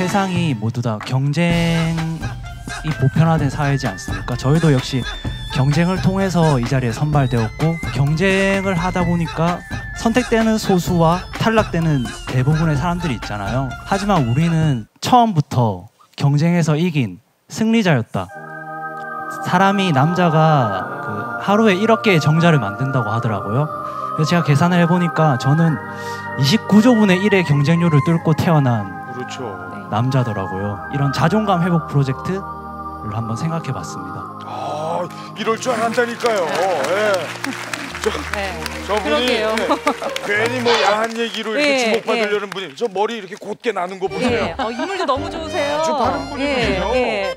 세상이 모두 다 경쟁이 보편화된 사회지 않습니까? 저희도 역시 경쟁을 통해서 이 자리에 선발되었고 경쟁을 하다 보니까 선택되는 소수와 탈락되는 대부분의 사람들이 있잖아요. 하지만 우리는 처음부터 경쟁에서 이긴 승리자였다. 사람이 남자가 그 하루에 1억 개의 정자를 만든다고 하더라고요. 그래서 제가 계산을 해보니까 저는 29조분의 1의 경쟁률을 뚫고 태어난 그렇죠. 남자더라고요. 이런 자존감 회복 프로젝트를 한번 생각해 봤습니다. 아 이럴 줄 알았다니까요. 예. 네. 저분이 그러게요. 예, 괜히 뭐 야한 얘기로 이렇게 예, 주목받으려는 분이 저 머리 이렇게 곧게 나는 거 보세요. 예. 어, 인물도 너무 좋으세요. 아주 바른. 예, 예.